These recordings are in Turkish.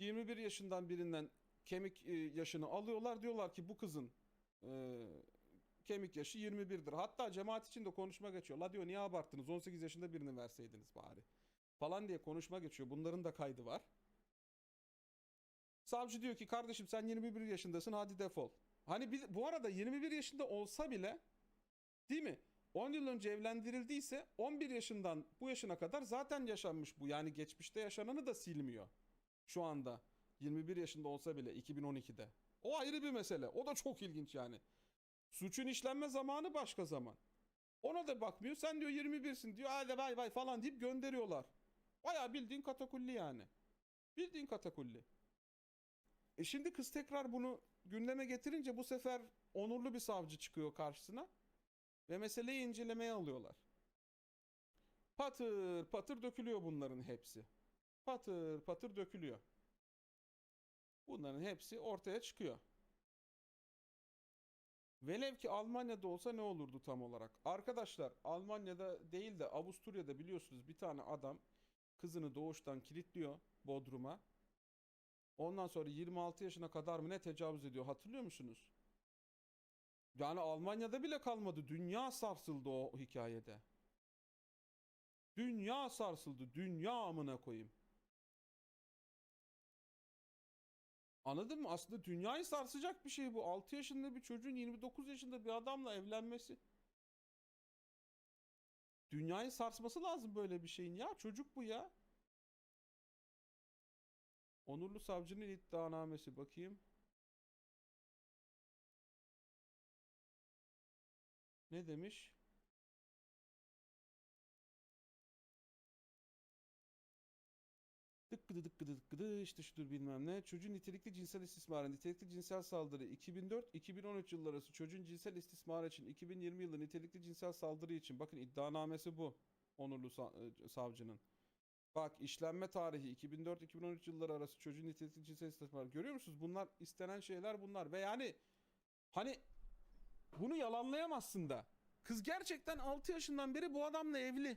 21 yaşından birinden kemik e, yaşını alıyorlar. Diyorlar ki bu kızın e, kemik yaşı 21'dir. Hatta cemaat için de konuşma geçiyor. La diyor niye abarttınız 18 yaşında birini verseydiniz bari. Falan diye konuşma geçiyor. Bunların da kaydı var. Savcı diyor ki kardeşim sen 21 yaşındasın hadi defol. Hani bir, bu arada 21 yaşında olsa bile değil mi? 10 yıl önce evlendirildiyse 11 yaşından bu yaşına kadar zaten yaşanmış bu. Yani geçmişte yaşananı da silmiyor. Şu anda 21 yaşında olsa bile 2012'de. O ayrı bir mesele. O da çok ilginç yani. Suçun işlenme zamanı başka zaman. Ona da bakmıyor. Sen diyor 21'sin diyor. Hadi bay bay falan deyip gönderiyorlar. Bayağı bildiğin katakulli yani. Bildiğin katakulli. E şimdi kız tekrar bunu gündeme getirince bu sefer onurlu bir savcı çıkıyor karşısına ve meseleyi incelemeye alıyorlar. Patır patır dökülüyor bunların hepsi. Patır patır dökülüyor. Bunların hepsi ortaya çıkıyor. Velev ki Almanya'da olsa ne olurdu tam olarak? Arkadaşlar Almanya'da değil de Avusturya'da biliyorsunuz bir tane adam kızını doğuştan kilitliyor Bodrum'a. Ondan sonra 26 yaşına kadar mı ne tecavüz ediyor hatırlıyor musunuz? Yani Almanya'da bile kalmadı. Dünya sarsıldı o hikayede. Dünya sarsıldı. Dünya amına koyayım. Anladın mı? Aslında dünyayı sarsacak bir şey bu. 6 yaşında bir çocuğun 29 yaşında bir adamla evlenmesi. Dünyayı sarsması lazım böyle bir şeyin ya. Çocuk bu ya. Onurlu savcının iddianamesi bakayım. Ne demiş? Dıkkıdı dıkkıdı dıkkıdı işte şudur bilmem ne. Çocuğun nitelikli cinsel istismarı, nitelikli cinsel saldırı 2004-2013 yılları arası çocuğun cinsel istismarı için 2020 yılı nitelikli cinsel saldırı için bakın iddianamesi bu. Onurlu e, savcının. Bak işlenme tarihi 2004-2013 yılları arası çocuğun nitelikli cinsel istismarı. Görüyor musunuz? Bunlar istenen şeyler bunlar. Ve yani hani bunu yalanlayamazsın da. Kız gerçekten 6 yaşından beri bu adamla evli.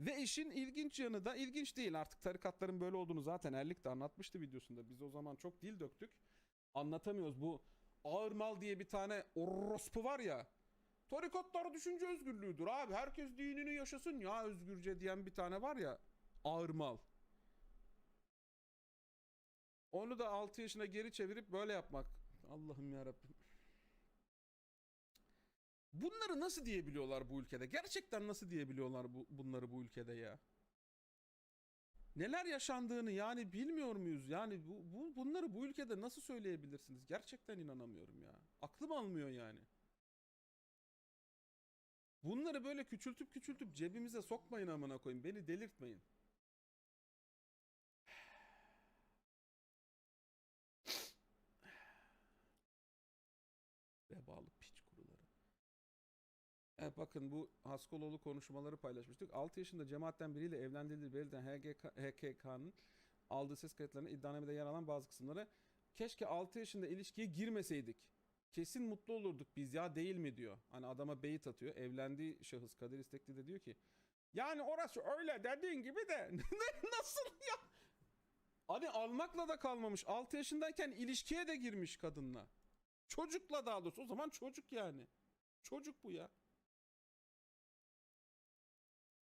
Ve işin ilginç yanı da ilginç değil artık tarikatların böyle olduğunu zaten Erlik de anlatmıştı videosunda. Biz o zaman çok dil döktük. Anlatamıyoruz. Bu ağır mal diye bir tane orospu var ya. Tarikatlar düşünce özgürlüğüdür abi. Herkes dinini yaşasın ya özgürce diyen bir tane var ya. Ağır mal. Onu da 6 yaşına geri çevirip böyle yapmak. Allah'ım ya Rabbim. Bunları nasıl diyebiliyorlar bu ülkede? Gerçekten nasıl diyebiliyorlar bu, bunları bu ülkede ya? Neler yaşandığını yani bilmiyor muyuz? Yani bu, bu bunları bu ülkede nasıl söyleyebilirsiniz? Gerçekten inanamıyorum ya. Aklım almıyor yani. Bunları böyle küçültüp küçültüp cebimize sokmayın amına koyayım. Beni delirtmeyin. Evet bakın bu Haskoloğlu konuşmaları paylaşmıştık. 6 yaşında cemaatten biriyle evlendirildiği belirten HKK'nın aldığı ses kayıtlarında iddianamede yer alan bazı kısımları keşke 6 yaşında ilişkiye girmeseydik. Kesin mutlu olurduk biz ya değil mi diyor. Hani adama beyit atıyor. Evlendiği şahıs Kadir İstekli de diyor ki yani orası öyle dediğin gibi de nasıl ya? Hani almakla da kalmamış. 6 yaşındayken ilişkiye de girmiş kadınla. Çocukla daha doğrusu. O zaman çocuk yani. Çocuk bu ya.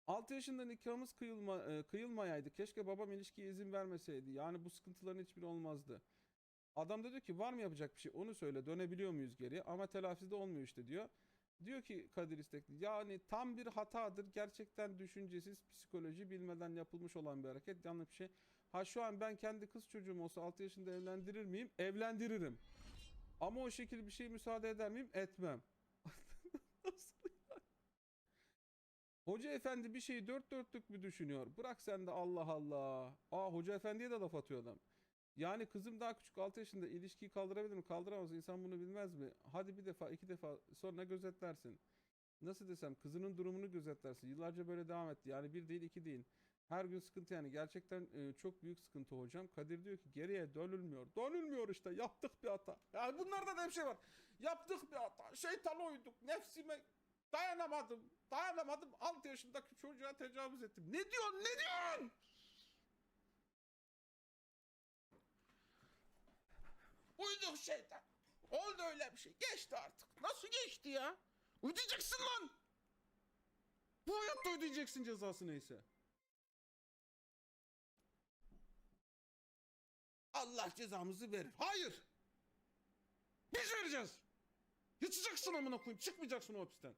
6 yaşında nikahımız kıyılma, e, kıyılmayaydı. Keşke babam ilişkiye izin vermeseydi. Yani bu sıkıntıların hiçbiri olmazdı. Adam da diyor ki var mı yapacak bir şey? Onu söyle dönebiliyor muyuz geri? Ama telafisi de olmuyor işte diyor. Diyor ki Kadir İstekli yani tam bir hatadır. Gerçekten düşüncesiz psikoloji bilmeden yapılmış olan bir hareket. Yanlış bir şey. Ha şu an ben kendi kız çocuğum olsa 6 yaşında evlendirir miyim? Evlendiririm. Ama o şekilde bir şey müsaade eder miyim? Etmem. Nasıl ya? Hoca efendi bir şeyi dört dörtlük mü düşünüyor? Bırak sen de Allah Allah. Aa hoca efendiye de laf atıyor adam. Yani kızım daha küçük 6 yaşında ilişkiyi kaldırabilir mi? Kaldıramaz. İnsan bunu bilmez mi? Hadi bir defa iki defa sonra gözetlersin. Nasıl desem kızının durumunu gözetlersin. Yıllarca böyle devam etti. Yani bir değil iki değil. Her gün sıkıntı yani. Gerçekten e, çok büyük sıkıntı hocam. Kadir diyor ki geriye dönülmüyor. Dönülmüyor işte. Yaptık bir hata. Yani bunlarda da hep şey var. Yaptık bir hata. Şeytana uyduk. Nefsime dayanamadım. Dayanamadım 6 yaşındaki çocuğa tecavüz ettim. Ne diyorsun ne diyorsun? Uyduk şeytan. Oldu öyle bir şey. Geçti artık. Nasıl geçti ya? Ödeyeceksin lan. Bu hayatta ödeyeceksin cezası neyse. Allah cezamızı verir. Hayır. Biz vereceğiz. Yatacaksın amına koyayım. Çıkmayacaksın o hapisten.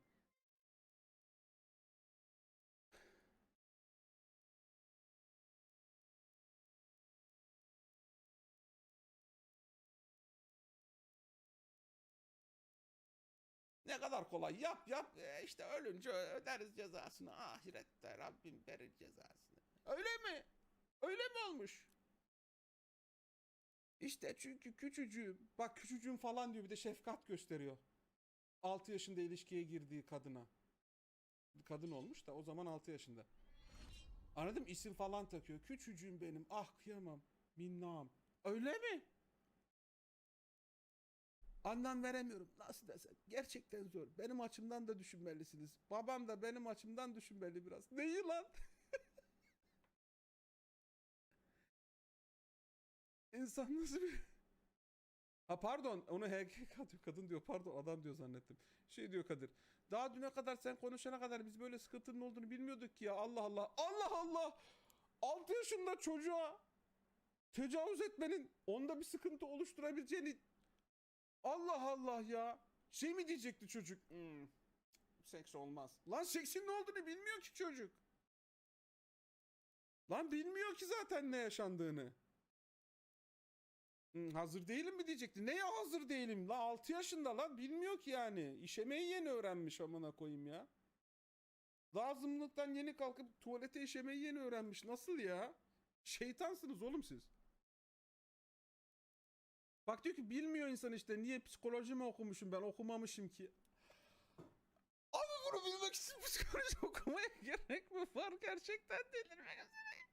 Ne kadar kolay. Yap yap. E işte ölünce öderiz cezasını. Ahirette Rabbim verir cezasını. Öyle mi? Öyle mi olmuş? İşte çünkü küçücüğüm. Bak küçücüğüm falan diyor bir de şefkat gösteriyor. 6 yaşında ilişkiye girdiği kadına. Kadın olmuş da o zaman 6 yaşında. Anladım isim falan takıyor. Küçücüğüm benim. Ah kıyamam. Minnam. Öyle mi? Anlam veremiyorum. Nasıl desem. Gerçekten zor. Benim açımdan da düşünmelisiniz. Babam da benim açımdan düşünmeli biraz. Neyi lan? İnsan nasıl bir... Ha pardon onu HGK diyor kadın diyor pardon adam diyor zannettim. Şey diyor Kadir. Daha düne kadar sen konuşana kadar biz böyle sıkıntının olduğunu bilmiyorduk ki ya Allah Allah. Allah Allah. 6 yaşında çocuğa tecavüz etmenin onda bir sıkıntı oluşturabileceğini Allah Allah ya. Şey mi diyecekti çocuk? Hmm, seks olmaz. Lan seksin ne olduğunu bilmiyor ki çocuk. Lan bilmiyor ki zaten ne yaşandığını. Hmm, hazır değilim mi diyecekti. Neye hazır değilim? La 6 yaşında lan bilmiyor ki yani. İşemeyi yeni öğrenmiş amına koyayım ya. Lazımlıktan yeni kalkıp tuvalete işemeyi yeni öğrenmiş. Nasıl ya? Şeytansınız oğlum siz. Bak diyor ki bilmiyor insan işte niye psikoloji mi okumuşum ben okumamışım ki. Abi bunu bilmek için psikoloji okumaya gerek mi var gerçekten delirmek üzereyim.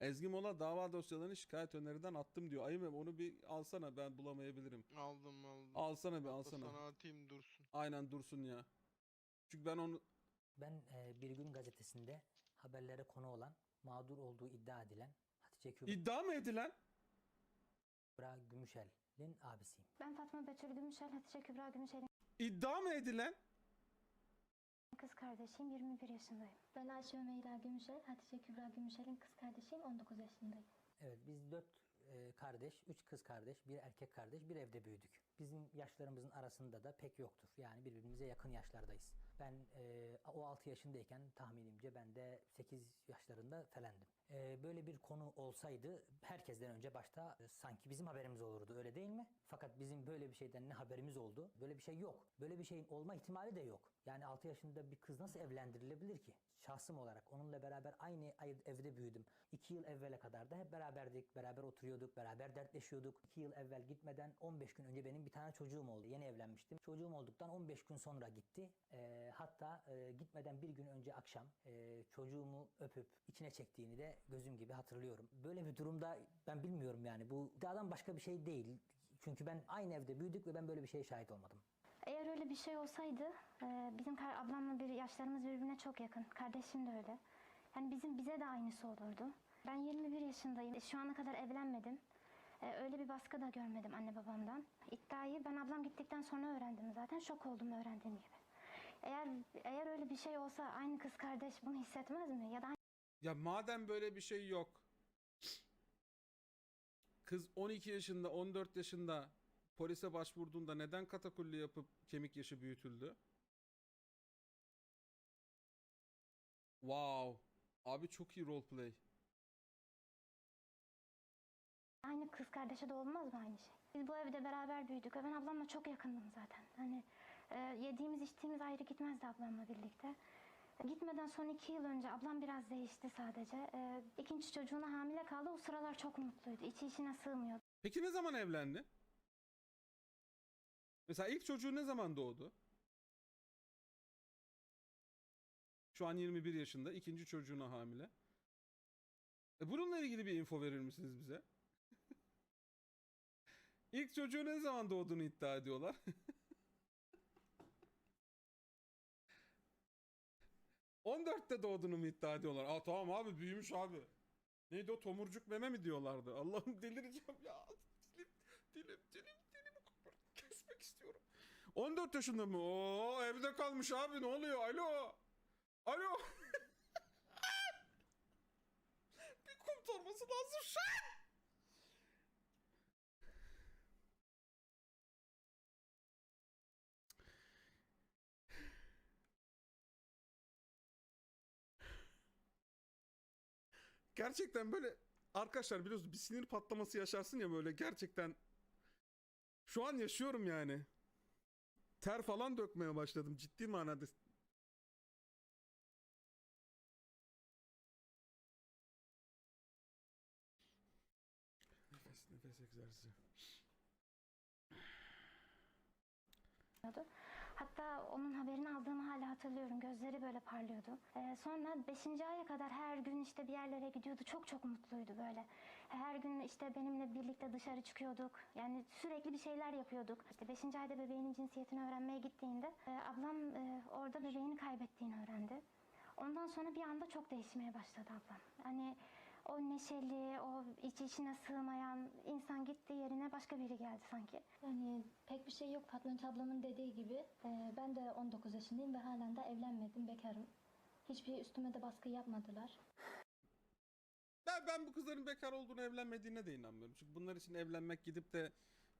Ezgi Mola dava dosyalarını şikayet öneriden attım diyor. Ayım onu bir alsana ben bulamayabilirim. Aldım aldım. Alsana bir alsana. Sana atayım dursun. Aynen dursun ya. Çünkü ben onu Ben e, Bir Gün gazetesinde haberlere konu olan mağdur olduğu iddia edilen Hatice Kübra iddia mı edilen? Gümüşel'in abisiyim. Ben Fatma Betül Gümüşel, Hatice Kübra Gümüşel'in İddia mı edilen? kız kardeşiyim, 21 yaşındayım. Ben Ayşe Ömeyla Gümüşel, Hatice Kübra Gümüşel'in kız kardeşiyim, 19 yaşındayım. Evet biz dört e, kardeş, üç kız kardeş, bir erkek kardeş, bir evde büyüdük. Bizim yaşlarımızın arasında da pek yoktur. Yani birbirimize yakın yaşlardayız. Ben e, o 6 yaşındayken tahminimce ben de 8 yaşlarında falandım. E, böyle bir konu olsaydı herkesten önce başta e, sanki bizim haberimiz olurdu öyle değil mi? Fakat bizim böyle bir şeyden ne haberimiz oldu? Böyle bir şey yok. Böyle bir şeyin olma ihtimali de yok. Yani 6 yaşında bir kız nasıl evlendirilebilir ki? Şahsım olarak onunla beraber aynı ay- evde büyüdüm. 2 yıl evvele kadar da hep beraberdik, beraber oturuyorduk, beraber dertleşiyorduk. 2 yıl evvel gitmeden 15 gün önce benim bir tane çocuğum oldu. Yeni evlenmiştim. Çocuğum olduktan 15 gün sonra gitti. Ee, hatta e, gitmeden bir gün önce akşam e, çocuğumu öpüp içine çektiğini de gözüm gibi hatırlıyorum. Böyle bir durumda ben bilmiyorum yani bu iddiadan başka bir şey değil. Çünkü ben aynı evde büyüdük ve ben böyle bir şeye şahit olmadım. Eğer öyle bir şey olsaydı, e, bizim kar- ablamla bir yaşlarımız birbirine çok yakın. Kardeşim de öyle. Yani bizim bize de aynısı olurdu. Ben 21 yaşındayım. Şu ana kadar evlenmedim. E, öyle bir baskı da görmedim anne babamdan. İddiayı ben ablam gittikten sonra öğrendim zaten. Şok oldum öğrendiğim gibi. Eğer eğer öyle bir şey olsa aynı kız kardeş bunu hissetmez mi? Ya da Ya madem böyle bir şey yok. Kız 12 yaşında, 14 yaşında polise başvurduğunda neden katakulli yapıp kemik yaşı büyütüldü? Wow. Abi çok iyi roleplay. Aynı kız kardeşe de olmaz mı aynı şey? Biz bu evde beraber büyüdük ve ben ablamla çok yakındım zaten. Hani e, yediğimiz içtiğimiz ayrı gitmezdi ablamla birlikte. Gitmeden son iki yıl önce ablam biraz değişti sadece. E, ikinci çocuğuna hamile kaldı. O sıralar çok mutluydu. İçi içine sığmıyordu. Peki ne zaman evlendi? Mesela ilk çocuğu ne zaman doğdu? Şu an 21 yaşında. ikinci çocuğuna hamile. E bununla ilgili bir info verir misiniz bize? İlk çocuğu ne zaman doğduğunu iddia ediyorlar. ...14'te doğduğunu mu iddia ediyorlar? Aa tamam abi büyümüş abi. Neydi o tomurcuk meme mi diyorlardı? Allah'ım delireceğim ya. Dilim, dilim, dilim, dilim. Kesmek istiyorum. 14 yaşında mı? Oo evde kalmış abi ne oluyor? Alo. Alo. Bir kum torbası lazım şu an. Gerçekten böyle arkadaşlar biliyorsunuz bir sinir patlaması yaşarsın ya böyle gerçekten şu an yaşıyorum yani. Ter falan dökmeye başladım ciddi manada. Nefes nefes egzersizi. Hatta onun haberini aldığımı hala hatırlıyorum. Gözleri böyle parlıyordu. Ee, sonra 5. aya kadar her gün işte bir yerlere gidiyordu. Çok çok mutluydu böyle. Her gün işte benimle birlikte dışarı çıkıyorduk. Yani sürekli bir şeyler yapıyorduk. İşte 5. ayda bebeğinin cinsiyetini öğrenmeye gittiğinde e, ablam e, orada bebeğini kaybettiğini öğrendi. Ondan sonra bir anda çok değişmeye başladı ablam. Hani o neşeli, o içi içine sığmayan insan gitti yerine başka biri geldi sanki. Yani pek bir şey yok Fatma ablamın dediği gibi. Ee, ben de 19 yaşındayım ve halen de evlenmedim, bekarım. Hiçbir üstüme de baskı yapmadılar. Ben, ben bu kızların bekar olduğunu evlenmediğine de inanmıyorum. Çünkü bunlar için evlenmek gidip de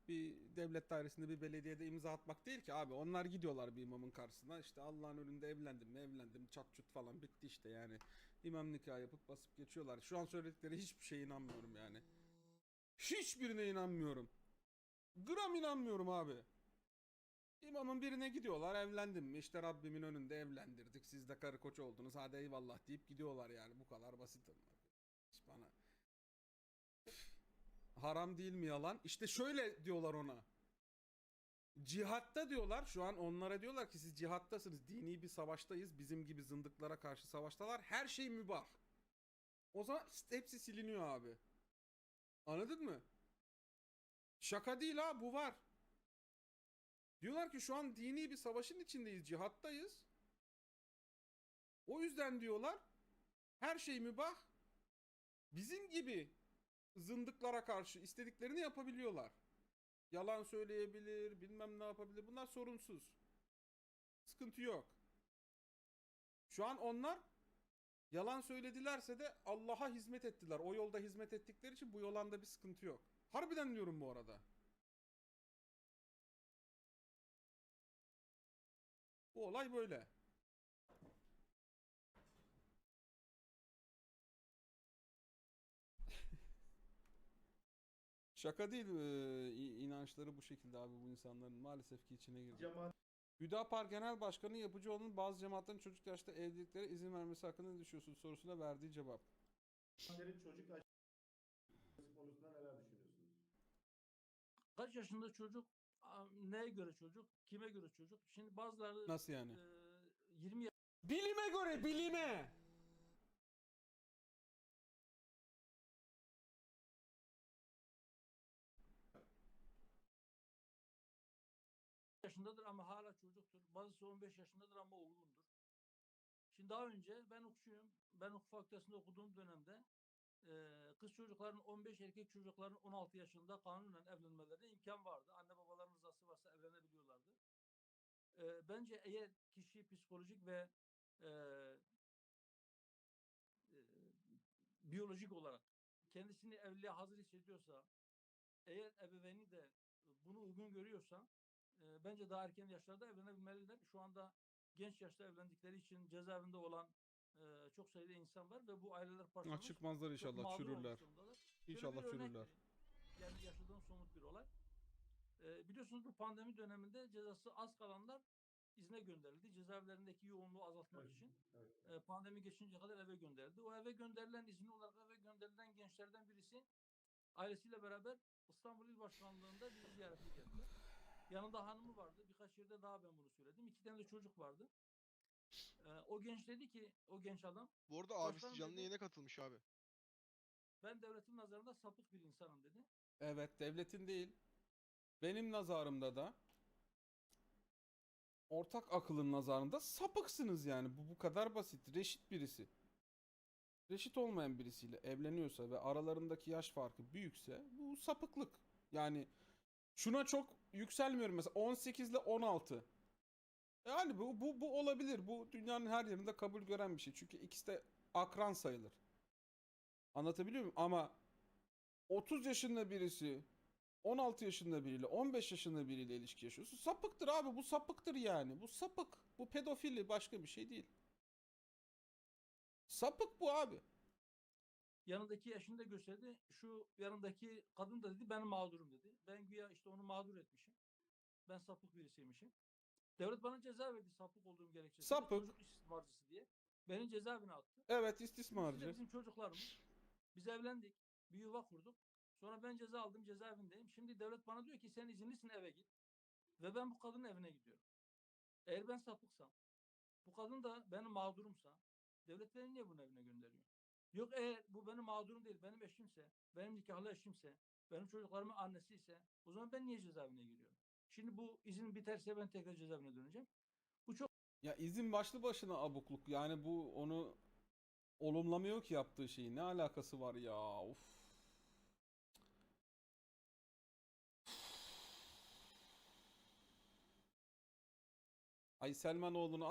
bir devlet dairesinde bir belediyede imza atmak değil ki abi. Onlar gidiyorlar bir imamın karşısına işte Allah'ın önünde evlendim mi evlendim çat çut falan bitti işte yani. İmam nikah yapıp basıp geçiyorlar. Şu an söyledikleri hiçbir şeye inanmıyorum yani. Hiçbirine inanmıyorum. Gram inanmıyorum abi. İmamın birine gidiyorlar evlendim mi işte Rabbimin önünde evlendirdik siz de karı koç oldunuz hadi eyvallah deyip gidiyorlar yani bu kadar basit. Hiç bana. Haram değil mi yalan? İşte şöyle diyorlar ona. Cihatta diyorlar şu an onlara diyorlar ki siz cihattasınız dini bir savaştayız bizim gibi zındıklara karşı savaştalar her şey mübah. O zaman hepsi siliniyor abi. Anladın mı? Şaka değil ha bu var. Diyorlar ki şu an dini bir savaşın içindeyiz cihattayız. O yüzden diyorlar her şey mübah bizim gibi zındıklara karşı istediklerini yapabiliyorlar. Yalan söyleyebilir, bilmem ne yapabilir. Bunlar sorunsuz. Sıkıntı yok. Şu an onlar yalan söyledilerse de Allah'a hizmet ettiler. O yolda hizmet ettikleri için bu yolanda bir sıkıntı yok. Harbiden diyorum bu arada. Bu olay böyle. Şaka değil e, inançları bu şekilde abi bu insanların maalesef ki içine girdi. Cemaat Hüdapar Genel Başkanı Yapıcıoğlu'nun bazı cemaatlerin çocuk yaşta evliliklere izin vermesi hakkında ne düşünüyorsunuz sorusuna verdiği cevap. Cemaatlerin çocuk aşısı konusunda neler düşünüyorsunuz? Kaç yaşında çocuk, a- neye göre çocuk, kime göre çocuk? Şimdi bazıları Nasıl yani? e, 20 Bilime göre bilime. Yaşındadır ama hala çocuktur. Bazısı 15 yaşındadır ama olgundur. Şimdi daha önce ben hukukçuyum. Ben hukuk fakültesinde okuduğum dönemde e, kız çocukların 15, erkek çocukların 16 yaşında kanunen evlenmelerine imkan vardı. Anne babaların rızası varsa evlenebiliyorlardı. E, bence eğer kişi psikolojik ve e, e, biyolojik olarak kendisini evliliğe hazır hissediyorsa, eğer ebeveyni de bunu uygun görüyorsa, e, bence daha erken yaşlarda evlenebilmeliler. Şu anda genç yaşta evlendikleri için cezaevinde olan e, çok sayıda insan var ve bu aileler parçalanmış. Çıkmazlar inşallah çürürler. İnşallah bir çürürler. Yani yaşadığım somut bir olay. E, biliyorsunuz bu pandemi döneminde cezası az kalanlar izne gönderildi. Cezaevlerindeki yoğunluğu azaltmak Evet. için Evet. e, pandemi geçince kadar eve gönderildi. O eve gönderilen izinli olarak eve gönderilen gençlerden birisi ailesiyle beraber İstanbul İl Başkanlığı'nda bizi ziyarete geldi. Yanında hanımı vardı. Birkaç yerde daha ben bunu söyledim. İki tane de çocuk vardı. E, o genç dedi ki, o genç adam, Bu arada abisi canlı dedi- yayına katılmış abi. ben devletin nazarında sapık bir insanım dedi. Evet devletin değil. benim nazarımda da ortak akılın nazarında sapıksınız yani. Bu bu kadar basit. Reşit birisi. Reşit olmayan birisiyle evleniyorsa ve aralarındaki yaş farkı büyükse bu sapıklık. Yani şuna çok yükselmiyorum mesela 18 ile 16. Yani bu, bu, bu olabilir. Bu dünyanın her yerinde kabul gören bir şey. Çünkü ikisi de akran sayılır. Anlatabiliyor muyum? Ama 30 yaşında birisi 16 yaşında biriyle 15 yaşında biriyle ilişki yaşıyorsun. Sapıktır abi bu sapıktır yani. Bu sapık. Bu pedofili başka bir şey değil. Sapık bu abi. Yanındaki yaşını da gösterdi. Şu yanındaki kadın da dedi ben mağdurum dedi. Ben güya işte onu mağdur etmişim. Ben sapık birisiymişim. Devlet bana ceza verdi sapık olduğum gerekçesiyle. Sapık. Çocuk istismarcısı diye. Beni cezaevine attı. Evet de istismarcı. bizim çocuklarımız. Biz evlendik. Bir yuva kurduk. Sonra ben ceza aldım cezaevindeyim. Şimdi devlet bana diyor ki sen izinlisin eve git. Ve ben bu kadının evine gidiyorum. Eğer ben sapıksam, bu kadın da benim mağdurumsa, devlet beni niye bunun evine gönderiyor? Yok eğer bu benim mağdurum değil, benim eşimse, benim nikahlı eşimse, benim çocuklarımın annesi ise, o zaman ben niye cezaevine giriyorum? Şimdi bu izin biterse ben tekrar cezaevine döneceğim. Bu çok Ya izin başlı başına abukluk. Yani bu onu olumlamıyor ki yaptığı şeyi. Ne alakası var ya? Of. Ay Selmanoğlu'nu